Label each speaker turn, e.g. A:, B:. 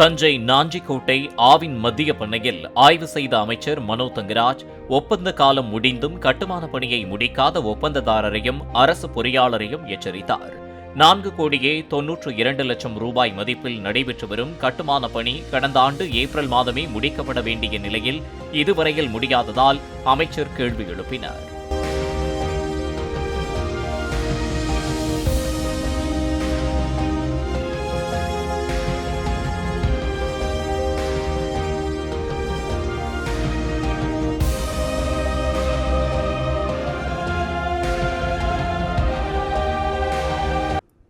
A: தஞ்சை நாஞ்சிக்கோட்டை ஆவின் மத்திய பண்ணையில் ஆய்வு செய்த அமைச்சர் மனோ தங்கராஜ் ஒப்பந்த காலம் முடிந்தும் கட்டுமான பணியை முடிக்காத ஒப்பந்ததாரரையும் அரசு பொறியாளரையும் எச்சரித்தார். நான்கு கோடியே தொன்னூற்று இரண்டு லட்சம் ரூபாய் மதிப்பில் நடைபெற்று வரும் கட்டுமான பணி கடந்த ஆண்டு ஏப்ரல் மாதமே முடிக்கப்பட வேண்டிய நிலையில் இதுவரையில் முடியாததால் அமைச்சர் கேள்வி எழுப்பினார்.